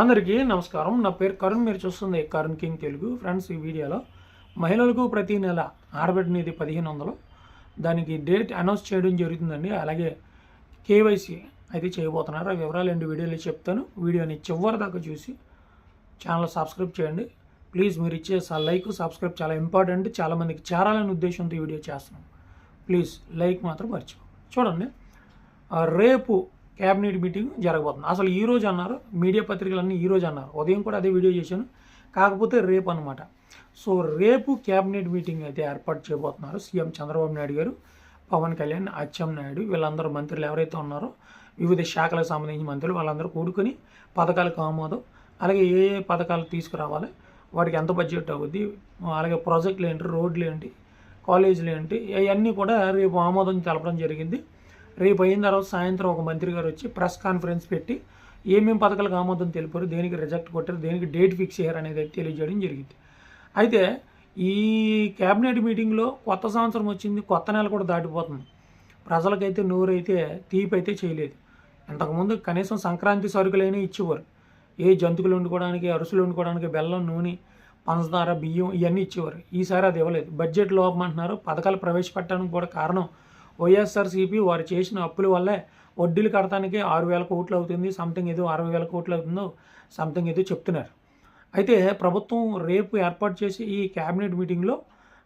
అందరికీ నమస్కారం. నా పేరు కరుణ్. మీరు చూస్తుంది కరుణ్ కింగ్ తెలుగు. ఫ్రెండ్స్ ఈ వీడియోలో మహిళలకు ప్రతి నెల ఆడబిడ్డ నిధి పదిహేను వందలు. దానికి డేట్ అనౌన్స్ చేయడం జరుగుతుందండి. అలాగే కేవైసీ అయితే చేయబోతున్నారు. ఆ వివరాలు రెండు వీడియోలో చెప్తాను. వీడియోని చివరి దాకా చూసి ఛానల్ సబ్స్క్రైబ్ చేయండి. ప్లీజ్ మీరు ఇచ్చే లైక్ సబ్స్క్రైబ్ చాలా ఇంపార్టెంట్. చాలామందికి చేరాలనే ఉద్దేశంతో ఈ వీడియో చేస్తున్నాం. ప్లీజ్ లైక్ మాత్రం మర్చిపో చూడండి. రేపు క్యాబినెట్ మీటింగ్ జరగబోతుంది. అసలు ఈ రోజు అన్నారు మీడియా పత్రికలన్నీ ఈ రోజు అన్నారు. ఉదయం కూడా అదే వీడియో చేశాను. కాకపోతే రేపు అనమాట సో రేపు క్యాబినెట్ మీటింగ్ అయితే ఏర్పాటు చేయబోతున్నారు సీఎం చంద్రబాబు నాయుడు గారు పవన్ కళ్యాణ్ అచ్చెం నాయుడు వీళ్ళందరూ మంత్రులు ఎవరైతే ఉన్నారో వివిధ శాఖలకు సంబంధించిన మంత్రులు వాళ్ళందరూ కూడుకొని పథకాలకు ఆమోదం అలాగే ఏ ఏ పథకాలు తీసుకురావాలి వాటికి ఎంత బడ్జెట్ అవుద్ది అలాగే ప్రాజెక్టులు ఏంటి రోడ్లు ఏంటి కాలేజీలు ఏంటి అవన్నీ కూడా రేపు ఆమోదం తెలపడం జరిగింది. రేపు అయిన తర్వాత సాయంత్రం ఒక మంత్రి గారు వచ్చి ప్రెస్ కాన్ఫరెన్స్ పెట్టి ఏమేమి పథకాలకు ఆమోదం తెలిపారు దేనికి రిజెక్ట్ కొట్టారు దేనికి డేట్ ఫిక్స్ అయ్యారు అనేది తెలియజేయడం జరిగింది. అయితే ఈ క్యాబినెట్ మీటింగ్లో కొత్త సంవత్సరం వచ్చింది కొత్త నెల కూడా దాటిపోతుంది. ప్రజలకైతే నోరైతే తీపి అయితే చేయలేదు. ఇంతకుముందు కనీసం సంక్రాంతి సరుకులైనా ఇచ్చేవారు. ఏ జంతువులు వండుకోవడానికి అరుసులు వండుకోవడానికి బెల్లం నూనె పంచదార బియ్యం ఇవన్నీ ఇచ్చేవారు. ఈసారి అది ఇవ్వలేదు. బడ్జెట్ లోపం అంటున్నారు పథకాలు ప్రవేశపెట్టడానికి కూడా కారణం వైఎస్ఆర్సీపీ వారు చేసిన అప్పుల వల్లే వడ్డీలు కడటానికి ఆరు వేల కోట్లు అవుతుంది సంథింగ్ ఏదో అరవై వేల కోట్లు అవుతుందో సంథింగ్ ఏదో చెప్తున్నారు. అయితే ప్రభుత్వం రేపు ఏర్పాటు చేసి ఈ క్యాబినెట్ మీటింగ్లో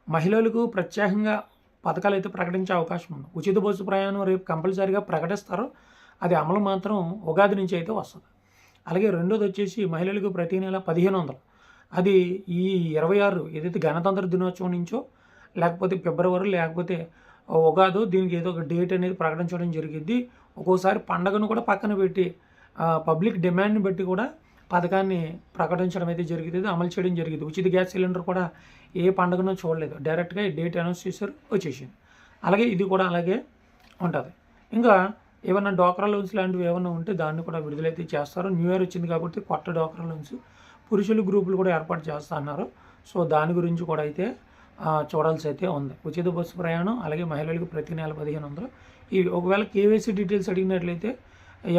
మహిళలకు ప్రత్యేకంగా పథకాలు అయితే ప్రకటించే అవకాశం ఉంది. ఉచిత బస్సు ప్రయాణం రేపు కంపల్సరీగా ప్రకటిస్తారు. అది అమలు మాత్రం ఉగాది నుంచి అయితే వస్తుంది. అలాగే రెండోది వచ్చేసి మహిళలకు ప్రతి నెల పదిహేను వందలు. అది ఈ ఇరవై ఆరు ఏదైతే గణతంత్ర దినోత్సవం నుంచో లేకపోతే ఫిబ్రవరి లేకపోతే ఉగాదో దీనికి ఏదో ఒక డేట్ అనేది ప్రకటించడం జరిగింది. ఒక్కోసారి పండగను కూడా పక్కన పెట్టి పబ్లిక్ డిమాండ్ని బట్టి కూడా పథకాన్ని ప్రకటించడం అయితే జరిగింది అమలు చేయడం జరిగింది. ఉచిత గ్యాస్ సిలిండర్ కూడా ఏ పండుగనో చూడలేదు. డైరెక్ట్గా ఈ డేట్ అనౌన్స్ చేశారు వచ్చేసింది. అలాగే ఇది కూడా అలాగే ఉంటుంది. ఇంకా ఏమైనా డోక్రా లోన్స్ లాంటివి ఏమైనా ఉంటే దాన్ని కూడా విడుదలైతే చేస్తారు. న్యూ ఇయర్ వచ్చింది కాబట్టి కొత్త డోక్రా లోన్స్ పురుషుల గ్రూపులు కూడా ఏర్పాటు చేస్తా అన్నారు. సో దాని గురించి కూడా అయితే చూడాల్సి అయితే ఉంది. ఉచిత బస్సు ప్రయాణం అలాగే మహిళలకు ప్రతి నెల పదిహేను వందలు. ఇవి ఒకవేళ కేవైసీ డీటెయిల్స్ అడిగినట్లయితే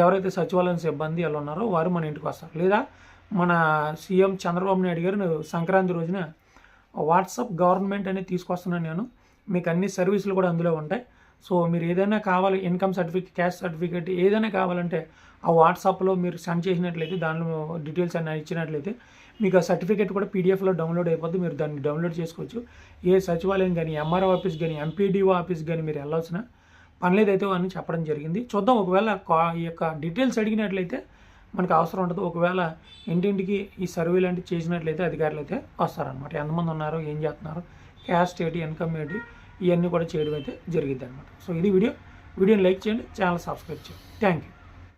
ఎవరైతే సచివాలయం సిబ్బంది వాళ్ళు ఉన్నారో వారు మన ఇంటికి వస్తారు. లేదా మన సీఎం చంద్రబాబు నాయుడు గారు సంక్రాంతి రోజున వాట్సాప్ గవర్నమెంట్ అనేది తీసుకొస్తున్నాను నేను. మీకు అన్ని సర్వీసులు కూడా అందులో ఉంటాయి. సో మీరు ఏదైనా కావాలి ఇన్కమ్ సర్టిఫికేట్ క్యాష్ సర్టిఫికేట్ ఏదైనా కావాలంటే ఆ వాట్సాప్లో మీరు సెండ్ చేసినట్లయితే దానిలో డీటెయిల్స్ అన్నీ ఇచ్చినట్లయితే మీకు ఆ సర్టిఫికేట్ కూడా పీడిఎఫ్లో డౌన్లోడ్ అయిపోద్ది. మీరు దాన్ని డౌన్లోడ్ చేసుకోవచ్చు. ఏ సచివాలయం కానీ ఎంఆర్ఓ ఆఫీస్ కానీ ఎంపీడీఓ ఆఫీస్ కానీ మీరు వెళ్ళాల్సిన పని లేదైతే అని చెప్పడం జరిగింది. చూద్దాం. ఒకవేళ కా- ఈ యొక్క డీటెయిల్స్ అడిగినట్లయితే మనకు అవసరం ఉండదు. ఒకవేళ ఇంటింటికి ఈ సర్వే లాంటివి చేసినట్లయితే అధికారులు అయితే వస్తారనమాట ఎంతమంది ఉన్నారు? ఏం చేస్తున్నారు? క్యాస్ట్ ఏంటి? ఇన్కమ్ ఏంటి? ఇవన్నీ కూడా చేయడం అయితే జరిగింది అనమాట సో ఇది వీడియో. వీడియోని లైక్ చేయండి. ఛానల్ సబ్స్క్రైబ్ చేయండి. Thank you